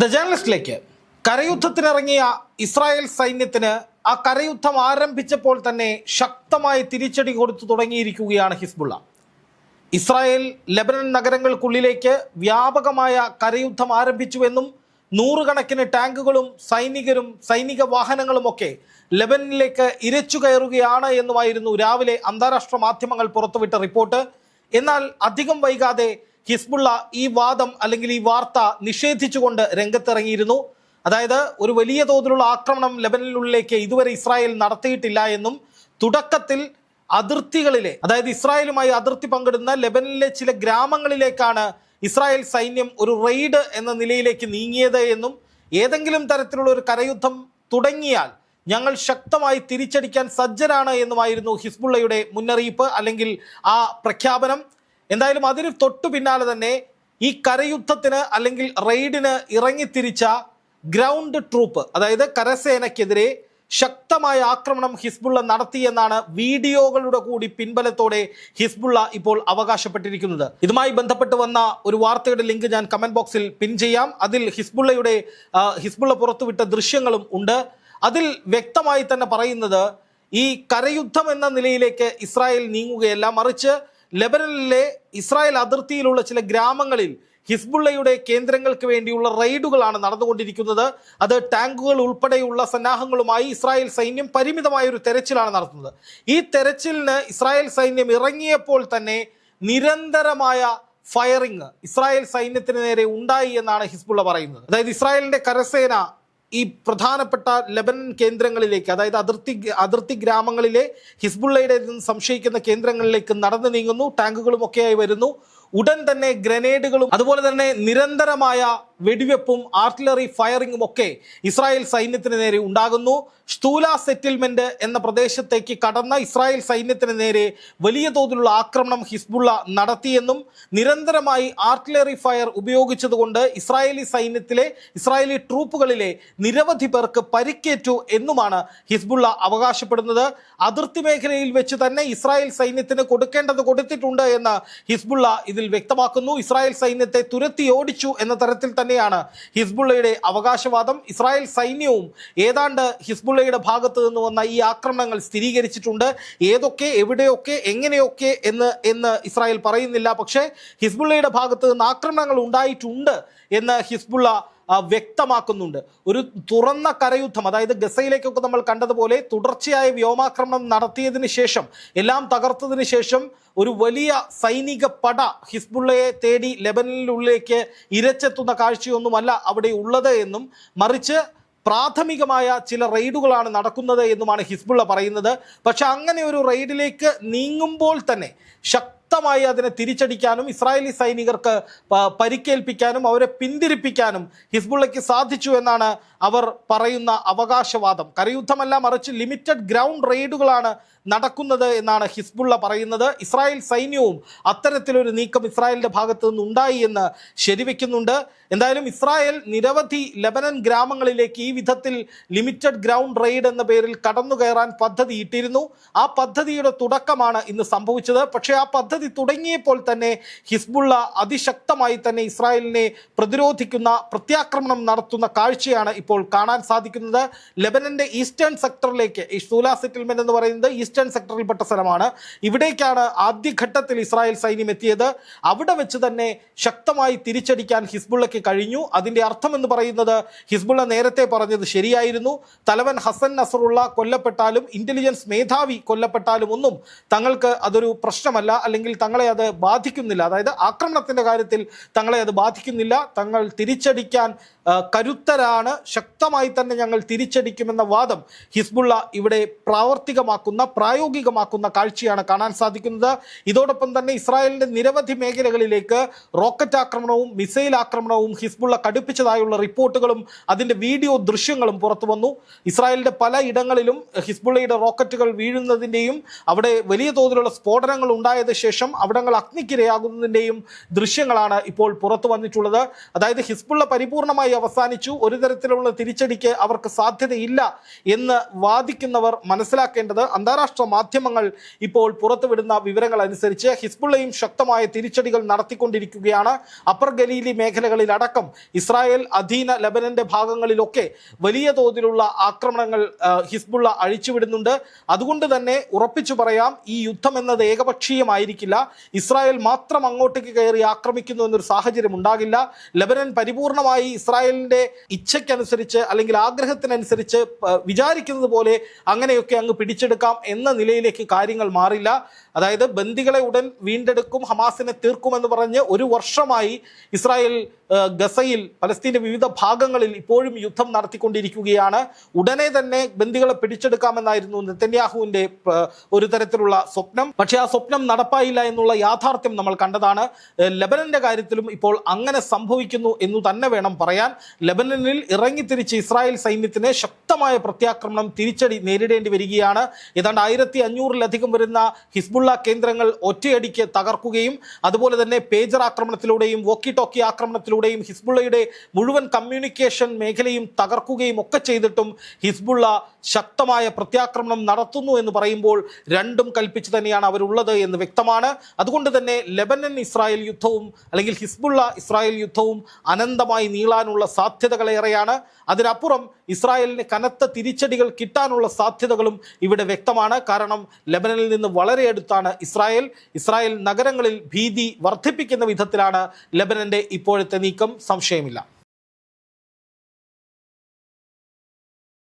The ജേർണലിസ്റ്റിലേക്ക് കരയുദ്ധത്തിനിറങ്ങിയ Israel സൈന്യത്തിന് ആ കരയുദ്ധം ആരംഭിച്ചപ്പോൾ തന്നെ ശക്തമായി തിരിച്ചടി കൊടുത്തു തുടങ്ങിയിരിക്കുകയാണ് ഹിസ്ബുള്ള. ഇസ്രായേൽ ലെബനൻ നഗരങ്ങൾക്കുള്ളിലേക്ക് വ്യാപകമായ കരയുദ്ധം ആരംഭിച്ചുവെന്നും നൂറുകണക്കിന് ടാങ്കുകളും സൈനികരും സൈനിക വാഹനങ്ങളുമൊക്കെ ലെബനനിലേക്ക് ഇരച്ചു കയറുകയാണ് എന്നുമായിരുന്നു രാവിലെ അന്താരാഷ്ട്ര മാധ്യമങ്ങൾ പുറത്തുവിട്ട റിപ്പോർട്ട്. എന്നാൽ അധികം വൈകാതെ ഹിസ്ബുള്ള ഈ വാദം അല്ലെങ്കിൽ ഈ വാർത്ത നിഷേധിച്ചുകൊണ്ട് രംഗത്തിറങ്ങിയിരുന്നു. അതായത് ഒരു വലിയ തോതിലുള്ള ആക്രമണം ലെബനനിലുള്ളിലേക്ക് ഇതുവരെ ഇസ്രായേൽ നടത്തിയിട്ടില്ല എന്നും തുടക്കത്തിൽ അതിർത്തികളിലെ അതായത് ഇസ്രായേലുമായി അതിർത്തി പങ്കിടുന്ന ലെബനനിലെ ചില ഗ്രാമങ്ങളിലേക്കാണ് ഇസ്രായേൽ സൈന്യം ഒരു റെയ്ഡ് എന്ന നിലയിലേക്ക് നീങ്ങിയത് എന്നും ഏതെങ്കിലും തരത്തിലുള്ള ഒരു കരയുദ്ധം തുടങ്ങിയാൽ ഞങ്ങൾ ശക്തമായി തിരിച്ചടിക്കാൻ സജ്ജരാണ് എന്നുമായിരുന്നു ഹിസ്ബുള്ളയുടെ മുന്നറിയിപ്പ് അല്ലെങ്കിൽ ആ പ്രഖ്യാപനം. എന്തായാലും അതിന് തൊട്ടു പിന്നാലെ തന്നെ ഈ കരയുദ്ധത്തിന് അല്ലെങ്കിൽ റെയ്ഡിന് ഇറങ്ങിത്തിരിച്ച ഗ്രൗണ്ട് ട്രൂപ്പ് അതായത് കരസേനക്കെതിരെ ശക്തമായ ആക്രമണം ഹിസ്ബുള്ള നടത്തിയെന്നാണ് വീഡിയോകളുടെ കൂടി പിൻബലത്തോടെ ഹിസ്ബുള്ള ഇപ്പോൾ അവകാശപ്പെട്ടിരിക്കുന്നത്. ഇതുമായി ബന്ധപ്പെട്ട് വന്ന ഒരു വാർത്തയുടെ ലിങ്ക് ഞാൻ കമന്റ് ബോക്സിൽ പിൻ ചെയ്യാം. അതിൽ ഹിസ്ബുള്ളയുടെ ഹിസ്ബുള്ള പുറത്തുവിട്ട ദൃശ്യങ്ങളും ഉണ്ട്. അതിൽ വ്യക്തമായി തന്നെ പറയുന്നത് ഈ കരയുദ്ധം എന്ന നിലയിലേക്ക് ഇസ്രായേൽ നീങ്ങുകയല്ല. മറിച്ച് ലെബനനിലെ ഇസ്രായേൽ അതിർത്തിയിലുള്ള ചില ഗ്രാമങ്ങളിൽ ഹിസ്ബുള്ളയുടെ കേന്ദ്രങ്ങൾക്ക് വേണ്ടിയുള്ള റെയ്ഡുകളാണ് നടന്നുകൊണ്ടിരിക്കുന്നത്. അത് ടാങ്കുകൾ ഉൾപ്പെടെയുള്ള സന്നാഹങ്ങളുമായി ഇസ്രായേൽ സൈന്യം പരിമിതമായ ഒരു തെരച്ചിലാണ് നടത്തുന്നത്. ഈ തെരച്ചിലിന് ഇസ്രായേൽ സൈന്യം ഇറങ്ങിയപ്പോൾ തന്നെ നിരന്തരമായ ഫയറിങ് ഇസ്രായേൽ സൈന്യത്തിന് നേരെ ഉണ്ടായി എന്നാണ് ഹിസ്ബുള്ള പറയുന്നത്. അതായത് ഇസ്രായേലിന്റെ കരസേന ഈ പ്രധാനപ്പെട്ട ലെബനൻ കേന്ദ്രങ്ങളിലേക്ക് അതായത് അതിർത്തി അതിർത്തി ഗ്രാമങ്ങളിലെ ഹിസ്ബുള്ളയുടെ സംശയിക്കുന്ന കേന്ദ്രങ്ങളിലേക്ക് നടന്നു നീങ്ങുന്നു ടാങ്കുകളും ഒക്കെയായി വരുന്നു. ഉടൻ തന്നെ ഗ്രനേഡുകളും അതുപോലെ തന്നെ നിരന്തരമായ വെടിവെപ്പും ആർട്ടിലറി ഫയറിങ്ങും ഒക്കെ ഇസ്രായേൽ സൈന്യത്തിന് നേരെ ഉണ്ടാകുന്നു. സ്തൂല സെറ്റിൽമെന്റ് എന്ന പ്രദേശത്തേക്ക് കടന്ന ഇസ്രായേൽ സൈന്യത്തിന് നേരെ വലിയ തോതിലുള്ള ആക്രമണം ഹിസ്ബുള്ള നടത്തിയെന്നും നിരന്തരമായി ആർട്ടിലറി ഫയർ ഉപയോഗിച്ചതുകൊണ്ട് ഇസ്രായേലി സൈന്യത്തിലെ ഇസ്രായേലി ട്രൂപ്പുകളിലെ നിരവധി പേർക്ക് പരിക്കേറ്റു എന്നുമാണ് ഹിസ്ബുള്ള അവകാശപ്പെടുന്നത്. അതിർത്തി മേഖലയിൽ വെച്ച് തന്നെ ഇസ്രായേൽ സൈന്യത്തിന് കൊടുക്കേണ്ടത് കൊടുത്തിട്ടുണ്ട് എന്ന് ഹിസ്ബുള്ള ഇതിൽ വ്യക്തമാക്കുന്നു. ഇസ്രായേൽ സൈന്യത്തെ തുരത്തി ഓടിച്ചു എന്ന തരത്തിൽ തന്നെയാണ് ഹിസ്ബുള്ളയുടെ അവകാശവാദം. ഇസ്രായേൽ സൈന്യവും ഏതാണ്ട് ഹിസ്ബുള്ളയുടെ ഭാഗത്ത് നിന്ന് വന്ന ഈ ആക്രമണങ്ങൾ സ്ഥിരീകരിച്ചിട്ടുണ്ട്. ഏതൊക്കെ എവിടെയൊക്കെ എങ്ങനെയൊക്കെ എന്ന് എന്ന് ഇസ്രായേൽ പറയുന്നില്ല. പക്ഷേ ഹിസ്ബുള്ളയുടെ ഭാഗത്ത് നിന്ന് ആക്രമണങ്ങൾ ഉണ്ടായിട്ടുണ്ട് എന്ന് ഹിസ്ബുള്ള വ്യക്തമാക്കുന്നുണ്ട്. ഒരു തുറന്ന കരയുദ്ധം അതായത് ഗസയിലേക്കൊക്കെ നമ്മൾ കണ്ടതുപോലെ തുടർച്ചയായ വ്യോമാക്രമണം നടത്തിയതിന് ശേഷം എല്ലാം തകർത്തതിന് ശേഷം ഒരു വലിയ സൈനിക പട ഹിസ്ബുള്ളയെ തേടി ലെബനനിലുള്ളിലേക്ക് ഇരച്ചെത്തുന്ന കാഴ്ചയൊന്നുമല്ല അവിടെ ഉള്ളത് എന്നും മറിച്ച് പ്രാഥമികമായ ചില റെയ്ഡുകളാണ് നടക്കുന്നത് എന്നുമാണ് ഹിസ്ബുള്ള പറയുന്നത്. പക്ഷെ അങ്ങനെ ഒരു റെയ്ഡിലേക്ക് നീങ്ങുമ്പോൾ തന്നെ ശക്തമായി അതിനെ തിരിച്ചടിക്കാനും ഇസ്രായേലി സൈനികർക്ക് പരിക്കേൽപ്പിക്കാനും അവരെ പിന്തിരിപ്പിക്കാനും ഹിസ്ബുള്ളയ്ക്ക് സാധിച്ചു എന്നാണ് അവർ പറയുന്ന അവകാശവാദം. കരയുദ്ധമല്ല മറിച്ച് ലിമിറ്റഡ് ഗ്രൗണ്ട് റെയ്ഡുകളാണ് നടക്കുന്നത് എന്നാണ് ഹിസ്ബുള്ള പറയുന്നത്. ഇസ്രായേൽ സൈന്യവും അത്തരത്തിലൊരു നീക്കം ഇസ്രായേലിന്റെ ഭാഗത്തു നിന്നുണ്ടായി എന്ന് ശരിവെക്കുന്നുണ്ട്. എന്തായാലും ഇസ്രായേൽ നിരവധി ലെബനൻ ഗ്രാമങ്ങളിലേക്ക് ഈ വിധത്തിൽ ലിമിറ്റഡ് ഗ്രൗണ്ട് റെയ്ഡ് എന്ന പേരിൽ കടന്നു കയറാൻ പദ്ധതിയിട്ടിരുന്നു ആ പദ്ധതിയുടെ തുടക്കമാണ് ഇന്ന് സംഭവിച്ചത്. പക്ഷേ ആ പദ്ധതി തുടങ്ങിയപ്പോൾ തന്നെ ഹിസ്ബുള്ള അതിശക്തമായി തന്നെ ഇസ്രായേലിനെ പ്രതിരോധിക്കുന്ന പ്രത്യാക്രമണം നടത്തുന്ന കാഴ്ചയാണ് ഇപ്പോൾ കാണാൻ സാധിക്കുന്നത്. ലെബനന്റെ ഈസ്റ്റേൺ സെക്ടറിലേക്ക് ഈ സൂല സെറ്റിൽമെന്റ് എന്ന് പറയുന്നത് ഈസ്റ്റേൺ സെക്ടറിൽപ്പെട്ട സ്ഥലമാണ്. ഇവിടേക്കാണ് ആദ്യഘട്ടത്തിൽ ഇസ്രായേൽ സൈന്യം എത്തിയത്. അവിടെ വെച്ച് തന്നെ ശക്തമായി തിരിച്ചടിക്കാൻ ഹിസ്ബുള്ളയ്ക്ക് കഴിഞ്ഞു. അതിന്റെ അർത്ഥം എന്ന് പറയുന്നത് ഹിസ്ബുള്ള നേരത്തെ പറഞ്ഞത് ശരിയായിരുന്നു. തലവൻ ഹസൻ നസറുള്ള കൊല്ലപ്പെട്ടാലും ഇന്റലിജൻസ് മേധാവി കൊല്ലപ്പെട്ടാലും ഒന്നും തങ്ങൾക്ക് അതൊരു പ്രശ്നമല്ല. അല്ലെങ്കിൽ തങ്ങളെ അത് ബാധിക്കുന്നില്ല. അതായത് ആക്രമണത്തിന്റെ കാര്യത്തിൽ തങ്ങളെ അത് ബാധിക്കുന്നില്ല. തങ്ങൾ തിരിച്ചടിക്കാൻ കരുത്തരാണ്. ശക്തമായി തന്നെ ഞങ്ങൾ തിരിച്ചടിക്കുമെന്ന വാദം ഹിസ്ബുള്ള ഇവിടെ പ്രാവർത്തികമാക്കുന്ന പ്രായോഗികമാക്കുന്ന കാഴ്ചയാണ് കാണാൻ സാധിക്കുന്നത്. ഇതോടൊപ്പം തന്നെ ഇസ്രായേലിന്റെ നിരവധി മേഖലകളിലേക്ക് റോക്കറ്റ് ആക്രമണവും മിസൈൽ ആക്രമണവും ഹിസ്ബുള്ള കടുപ്പിച്ചതായുള്ള റിപ്പോർട്ടുകളും അതിന്റെ വീഡിയോ ദൃശ്യങ്ങളും പുറത്തു വന്നു. ഇസ്രായേലിന്റെ പല ഇടങ്ങളിലും ഹിസ്ബുള്ളയുടെ റോക്കറ്റുകൾ വീഴുന്നതിന്റെയും അവിടെ വലിയ തോതിലുള്ള സ്ഫോടനങ്ങൾ ഉണ്ടായത് ശേഷം അവിടങ്ങൾ അഗ്നിക്കിരയാകുന്നതിന്റെയും ദൃശ്യങ്ങളാണ് ഇപ്പോൾ പുറത്തു വന്നിട്ടുള്ളത്. അതായത് ഹിസ്ബുള്ള പരിപൂർണമായി അവസാനിച്ചു. ഒരു തരത്തിലുള്ള തിരിച്ചടിക്ക് അവർക്ക് സാധ്യതയില്ല എന്ന് വാദിക്കുന്നവർ മനസ്സിലാക്കേണ്ടത് അന്താരാഷ്ട്ര മാധ്യമങ്ങൾ ഇപ്പോൾ പുറത്തുവിടുന്ന വിവരങ്ങൾ അനുസരിച്ച് ഹിസ്ബുള്ളയും ശക്തമായ തിരിച്ചടികൾ നടത്തിക്കൊണ്ടിരിക്കുകയാണ്. അപ്പർ ഗലീലി മേഖലകളിൽ അടക്കം ഇസ്രായേൽ അധീന ലബനന്റെ ഭാഗങ്ങളിലൊക്കെ വലിയ തോതിലുള്ള ആക്രമണങ്ങൾ ഹിസ്ബുള്ള അഴിച്ചുവിടുന്നുണ്ട്. അതുകൊണ്ട് തന്നെ ഉറപ്പിച്ചു പറയാം ഈ യുദ്ധം എന്നത് ഏകപക്ഷീയമായിരിക്കില്ല ഇസ്രായേൽ മാത്രം അങ്ങോട്ടേക്ക് കയറി ആക്രമിക്കുന്നു എന്നൊരു സാഹചര്യം ഉണ്ടാകില്ല. ലബനൻ പരിപൂർണമായി ഇസ്രായേലിന്റെ ഇച്ഛയ്ക്കനുസരിച്ച് അല്ലെങ്കിൽ ആഗ്രഹത്തിനനുസരിച്ച് വിചാരിക്കുന്നത് പോലെ അങ്ങനെയൊക്കെ അങ്ങ് പിടിച്ചെടുക്കാം എന്ന നിലയിലേക്ക് കാര്യങ്ങൾ മാറില്ല. അതായത് ബന്ദികളെ ഉടൻ വീണ്ടെടുക്കും ഹമാസിനെ തീർക്കുമെന്ന് പറഞ്ഞ് ഒരു വർഷമായി ഇസ്രായേൽ ഗസയിൽ പലസ്തീന്റെ വിവിധ ഭാഗങ്ങളിൽ ഇപ്പോഴും യുദ്ധം നടത്തിക്കൊണ്ടിരിക്കുകയാണ്. ഉടനെ തന്നെ ബന്ദികളെ പിടിച്ചെടുക്കാമെന്നായിരുന്നു നെത്തന്യാഹുവിന്റെ ഒരു തരത്തിലുള്ള സ്വപ്നം. പക്ഷേ ആ സ്വപ്നം നടപ്പായില്ല എന്നുള്ള യാഥാർത്ഥ്യം നമ്മൾ കണ്ടതാണ്. ലെബനന്റെ കാര്യത്തിലും ഇപ്പോൾ അങ്ങനെ സംഭവിക്കുന്നു എന്ന് തന്നെ വേണം പറയാൻ. ലെബനനിൽ ഇറങ്ങിത്തിരിച്ച് ഇസ്രായേൽ സൈന്യത്തിന് ശക്തമായ പ്രത്യാക്രമണം തിരിച്ചടി നേരിടേണ്ടി വരികയാണ്. ഏതാണ്ട് ആയിരത്തി അഞ്ഞൂറിലധികം വരുന്ന ഹിസ്ബുള്ള കേന്ദ്രങ്ങൾ ഒറ്റയടിക്ക് തകർക്കുകയും അതുപോലെ തന്നെ പേജർ ആക്രമണത്തിലൂടെയും വോക്കി ടോക്കി ആക്രമണത്തിലൂടെയും ഹിസ്ബുള്ളയുടെ മുഴുവൻ കമ്മ്യൂണിക്കേഷൻ മേഖലയും തകർക്കുകയും ഒക്കെ ചെയ്തിട്ടും ഹിസ്ബുള്ള ശക്തമായ പ്രത്യാക്രമണം നടത്തുന്നു എന്ന് പറയുമ്പോൾ രണ്ടും കൽപ്പിച്ച് തന്നെയാണ് അവരുള്ളത് എന്ന് വ്യക്തമാണ്. അതുകൊണ്ട് തന്നെ ലെബനൻ ഇസ്രായേൽ യുദ്ധവും അല്ലെങ്കിൽ ഹിസ്ബുള്ള ഇസ്രായേൽ യുദ്ധവും അനന്തമായി നീളാനുള്ള സാധ്യതകളേറെയാണ് അതിനപ്പുറം ഇസ്രായേലിന് കനത്ത തിരിച്ചടികൾ കിട്ടാനുള്ള സാധ്യതകളും ഇവിടെ വ്യക്തമാണ്. കാരണം ലെബനനിൽ നിന്ന് വളരെ അടുത്താണ് ഇസ്രായേൽ. ഇസ്രായേൽ നഗരങ്ങളിൽ ഭീതി വർദ്ധിപ്പിക്കുന്ന വിധത്തിലാണ് ലെബനന്റെ ഇപ്പോഴത്തെ നീക്കം. സംശയമില്ല.